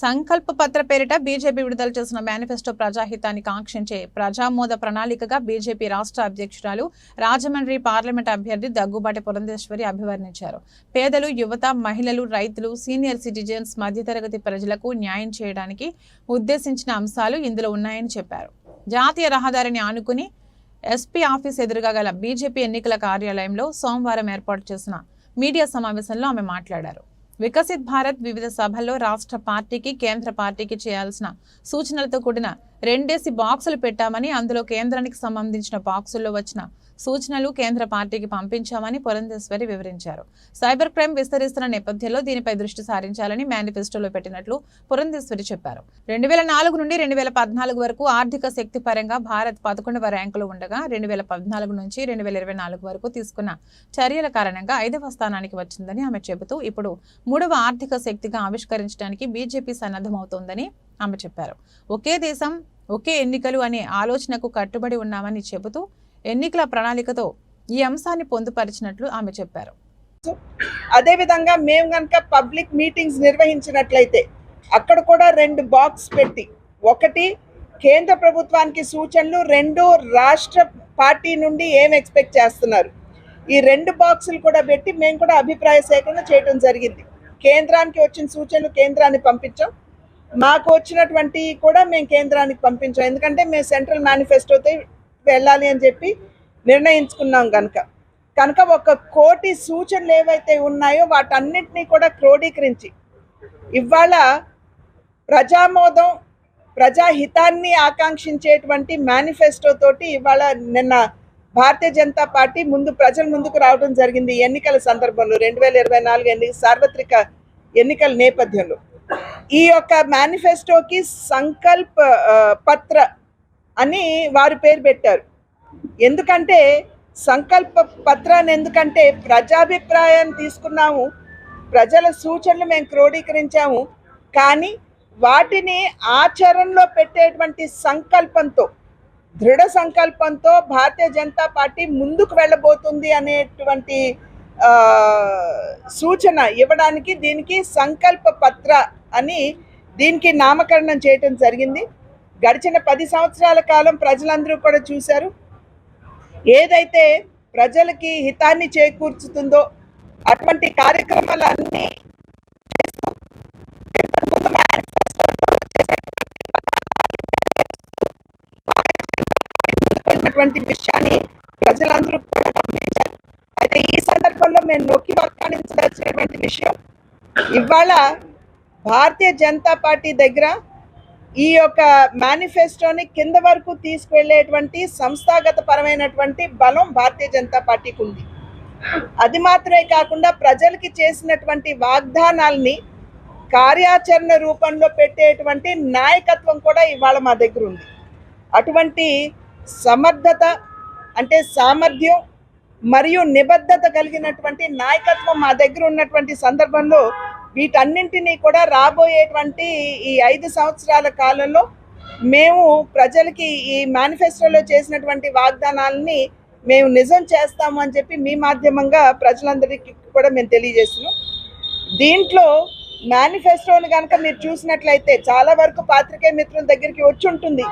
సంకల్ప పత్ర పేరిట బీజేపీ విడుదల చేసిన మేనిఫెస్టో ప్రజాహితాన్ని కాంక్షించే ప్రజామోద ప్రణాళికగా బీజేపీ రాష్ట్ర అధ్యక్షురాలు రాజమండ్రి పార్లమెంట్ అభ్యర్థి దగ్గుబాటి పురంధేశ్వరి అభివర్ణించారు. పేదలు యువత మహిళలు రైతులు సీనియర్ సిటిజన్స్ మధ్యతరగతి ప్రజలకు న్యాయం చేయడానికి ఉద్దేశించిన అంశాలు ఇందులో ఉన్నాయని చెప్పారు. జాతీయ రహదారిని ఆనుకుని ఎస్పీ ఆఫీస్ ఎదురుగా గల బీజేపీ ఎన్నికల కార్యాలయంలో సోమవారం ఏర్పాటు చేసిన మీడియా సమావేశంలో ఆమె మాట్లాడారు. వికసిత్ భారత్ వివిధ సభల్లో రాష్ట్ర పార్టీకి కేంద్ర పార్టీకి చేయాల్సిన సూచనలతో కూడిన రెండేసి బాక్సులు పెట్టామని అందులో కేంద్రానికి సంబంధించిన బాక్సుల్లో వచ్చిన సూచనలు కేంద్ర పార్టీకి పంపించామని పురంధేశ్వరి వివరించారు. సైబర్ క్రైమ్ విస్తరిస్తున్న నేపథ్యంలో దీనిపై దృష్టి సారించాలని మేనిఫెస్టోలో పెట్టినట్లు పురంధేశ్వరి చెప్పారు. రెండు వేల నాలుగు నుండి రెండు వేల పద్నాలుగు వరకు ఆర్థిక శక్తి పరంగా భారత్ పదకొండవ ర్యాంకులో ఉండగా రెండు వేల పద్నాలుగు నుంచి రెండు వేల ఇరవై నాలుగు వరకు తీసుకున్న చర్యల కారణంగా ఐదవ స్థానానికి వచ్చిందని ఆమె చెబుతూ ఇప్పుడు మూడవ ఆర్థిక శక్తిగా ఆవిష్కరించడానికి బీజేపీ సన్నద్ధమవుతోందని ఆమె చెప్పారు. ఒకే దేశం ఒకే ఎన్నికలు అనే ఆలోచనకు కట్టుబడి ఉన్నామని చెబుతూ ఎన్నికల ప్రణాళికతో ఈ అంశాన్ని పొందుపరిచినట్లు ఆమె చెప్పారు. అదేవిధంగా మేము కనుక పబ్లిక్ మీటింగ్స్ నిర్వహించినట్లయితే అక్కడ కూడా రెండు బాక్స్ పెట్టి ఒకటి కేంద్ర ప్రభుత్వానికి సూచనలు రెండు రాష్ట్ర పార్టీ నుండి ఏం ఎక్స్పెక్ట్ చేస్తున్నారు. ఈ రెండు బాక్సులు కూడా పెట్టి మేము కూడా అభిప్రాయ సేకరణ చేయడం జరిగింది. కేంద్రానికి వచ్చిన సూచనలు కేంద్రానికి పంపించాం. మాకు వచ్చినటువంటి కూడా మేము కేంద్రానికి పంపించాం. ఎందుకంటే మేము సెంట్రల్ మేనిఫెస్టోతో వెళ్ళాలి అని చెప్పి నిర్ణయించుకున్నాం కనుక కనుక ఒక కోటి సూచనలు ఏవైతే ఉన్నాయో వాటన్నిటినీ కూడా క్రోడీకరించి ఇవాళ ప్రజామోదం ప్రజాహితాన్ని ఆకాంక్షించేటువంటి మేనిఫెస్టో తోటి ఇవాళ నిన్న భారతీయ జనతా పార్టీ ముందు ప్రజల ముందుకు రావడం జరిగింది ఎన్నికల సందర్భంలో రెండు వేల ఇరవై నాలుగు ఎన్ని సార్వత్రిక ఎన్నికల నేపథ్యంలో. ఈ యొక్క మేనిఫెస్టోకి సంకల్ప పత్ర అని వారు పేరు పెట్టారు. ఎందుకంటే సంకల్ప పత్రాన్ని ఎందుకంటే ప్రజాభిప్రాయాన్ని తీసుకున్నాము ప్రజల సూచనలు మేము క్రోడీకరించాము కానీ వాటిని ఆచరణలో పెట్టేటువంటి సంకల్పంతో దృఢ సంకల్పంతో భారతీయ జనతా పార్టీ ముందుకు వెళ్ళబోతుంది అనేటువంటి సూచన ఇవ్వడానికి దీనికి సంకల్ప పత్ర అని దీనికి నామకరణం చేయటం జరిగింది. గడిచిన పది సంవత్సరాల కాలం ప్రజలందరూ కూడా చూశారు. ఏదైతే ప్రజలకి హితాన్ని చేకూర్చుతుందో అటువంటి కార్యక్రమాలన్నీ ఉన్నటువంటి విషయాన్ని ప్రజలందరూ కూడా గమనించారు. అయితే ఈ సందర్భంలో మేము నొక్కి వక్కాణించదలిచినటువంటి విషయం ఇవాళ భారతీయ జనతా పార్టీ దగ్గర ఈ యొక్క మేనిఫెస్టోని కింద వరకు తీసుకువెళ్ళేటువంటి సంస్థాగత పరమైనటువంటి బలం భారతీయ జనతా పార్టీకి ఉంది. అది మాత్రమే కాకుండా ప్రజలకి చేసినటువంటి వాగ్దానాల్ని కార్యాచరణ రూపంలో పెట్టేటువంటి నాయకత్వం కూడా ఇవాళ మా దగ్గర ఉంది. అటువంటి సమర్థత అంటే సామర్థ్యం మరియు నిబద్ధత కలిగినటువంటి నాయకత్వం మా దగ్గర ఉన్నటువంటి సందర్భంలో వీటన్నింటినీ కూడా రాబోయేటువంటి ఈ ఐదు సంవత్సరాల కాలంలో మేము ప్రజలకి ఈ మేనిఫెస్టోలో చేసినటువంటి వాగ్దానాలని మేము నిజం చేస్తాము అని చెప్పి మీ మాధ్యమంగా ప్రజలందరికీ కూడా మేము తెలియజేస్తున్నాం. దీంట్లో మేనిఫెస్టోని కనుక మీరు చూసినట్లయితే చాలా వరకు పాత్రికేయ మిత్రుల దగ్గరికి వచ్చి ఉంటుంది.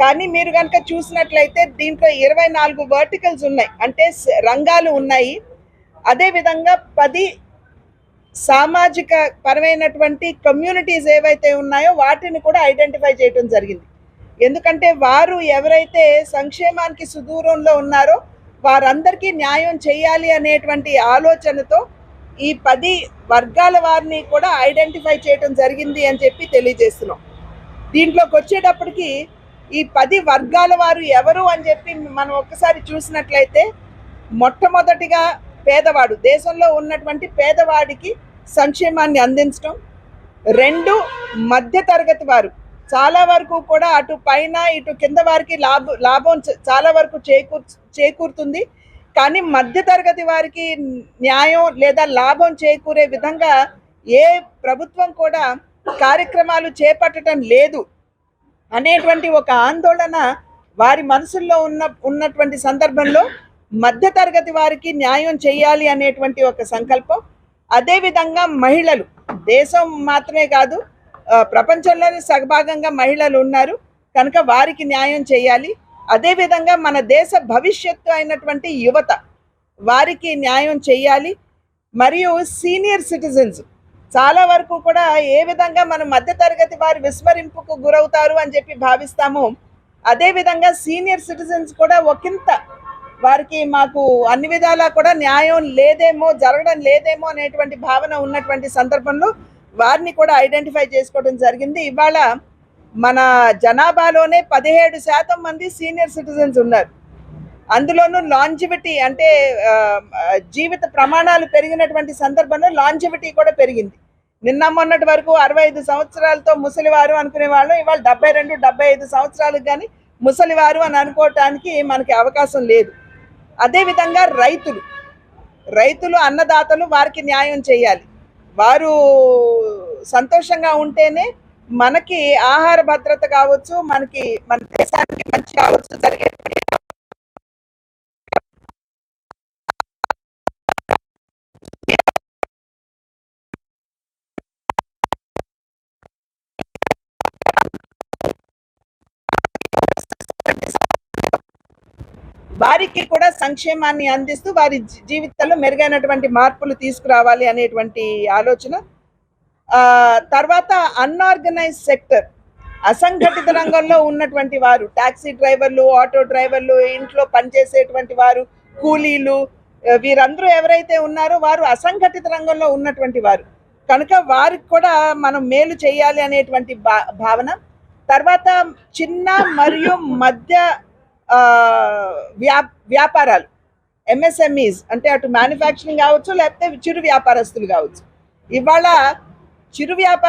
కానీ మీరు కనుక చూసినట్లయితే దీంట్లో ఇరవై నాలుగు వర్టికల్స్ ఉన్నాయి. అంటే రంగాలు ఉన్నాయి. అదేవిధంగా పది సామాజిక పరమైనటువంటి కమ్యూనిటీస్ ఏవైతే ఉన్నాయో వాటిని కూడా ఐడెంటిఫై చేయడం జరిగింది. ఎందుకంటే వారు ఎవరైతే సంక్షేమానికి సుదూరంలో ఉన్నారో వారందరికీ న్యాయం చేయాలి అనేటువంటి ఆలోచనతో ఈ పది వర్గాల వారిని కూడా ఐడెంటిఫై చేయడం జరిగింది అని చెప్పి తెలియజేస్తున్నాం. దీంట్లోకి వచ్చేటప్పటికి ఈ పది వర్గాల వారు ఎవరు అని చెప్పి మనం ఒక్కసారి చూసినట్లయితే మొట్టమొదటిగా పేదవాడు దేశంలో ఉన్నటువంటి పేదవాడికి సంక్షేమాన్ని అందించడం. రెండు మధ్య తరగతి వారు. చాలా వరకు కూడా అటు పైన ఇటు కింద వారికి లాభ లాభం చాలా వరకు చేకూర్ చేకూరుతుంది. కానీ మధ్య తరగతి వారికి న్యాయం లేదా లాభం చేకూరే విధంగా ఏ ప్రభుత్వం కూడా కార్యక్రమాలు చేపట్టడం లేదు అనేటువంటి ఒక ఆందోళన వారి మనసుల్లో ఉన్న ఉన్నటువంటి సందర్భంలో మధ్య తరగతి వారికి న్యాయం చేయాలి అనేటువంటి ఒక సంకల్పం. అదేవిధంగా మహిళలు దేశం మాత్రమే కాదు ప్రపంచంలోనే సగభాగంగా మహిళలు ఉన్నారు. కనుక వారికి న్యాయం చేయాలి. అదేవిధంగా మన దేశ భవిష్యత్తు అయినటువంటి యువత వారికి న్యాయం చేయాలి. మరియు సీనియర్ సిటిజన్స్ చాలా వరకు కూడా ఏ విధంగా మన మధ్యతరగతి వారు విస్మరింపుకు గురవుతారు అని చెప్పి భావిస్తామో అదేవిధంగా సీనియర్ సిటిజన్స్ కూడా ఒకంత వారికి మాకు అన్ని విధాలా కూడా న్యాయం లేదేమో జరగడం లేదేమో అనేటువంటి భావన ఉన్నటువంటి సందర్భంలో వారిని కూడా ఐడెంటిఫై చేసుకోవడం జరిగింది. ఇవాళ మన జనాభాలోనే పదిహేడు శాతం మంది సీనియర్ సిటిజన్స్ ఉన్నారు. అందులోనూ లాంజివిటీ అంటే జీవిత ప్రమాణాలు పెరిగినటువంటి సందర్భంలో లాంజివిటీ కూడా పెరిగింది. నిన్న మొన్నటి వరకు అరవై ఐదు సంవత్సరాలతో ముసలివారు అనుకునే వాళ్ళు ఇవాళ డెబ్బై రెండు డెబ్బై ఐదు సంవత్సరాలకు కానీ ముసలివారు అని అనుకోవటానికి మనకి అవకాశం లేదు. అదేవిధంగా రైతులు రైతులు అన్నదాతలు వారికి న్యాయం చేయాలి. వారు సంతోషంగా ఉంటేనే మనకి ఆహార భద్రత కావచ్చు మనకి మన దేశానికి మంచి కావచ్చు జరిగే వారికి కూడా సంక్షేమాన్ని అందిస్తూ వారి జీవితంలో జీవితాల్లో మెరుగైనటువంటి మార్పులు తీసుకురావాలి అనేటువంటి ఆలోచన. ఆ, తర్వాత అన్ఆర్గనైజ్ సెక్టర్ అసంఘటిత రంగంలో ఉన్నటువంటి వారు టాక్సీ డ్రైవర్లు ఆటో డ్రైవర్లు ఇంట్లో పనిచేసేటువంటి వారు కూలీలు వీరందరూ ఎవరైతే ఉన్నారో వారు అసంఘటిత రంగంలో ఉన్నటువంటి వారు. కనుక వారికి కూడా మనం మేలు చేయాలి అనేటువంటి భా భావన. తర్వాత చిన్న మరియు మధ్య వ్యా వ్యాపారాలు. ఎంఎస్ఎంఈస్ అంటే అటు మ్యానుఫ్యాక్చరింగ్ కావచ్చు లేకపోతే చిరు వ్యాపారస్తులు కావచ్చు. ఇవాళ చిరు వ్యాపార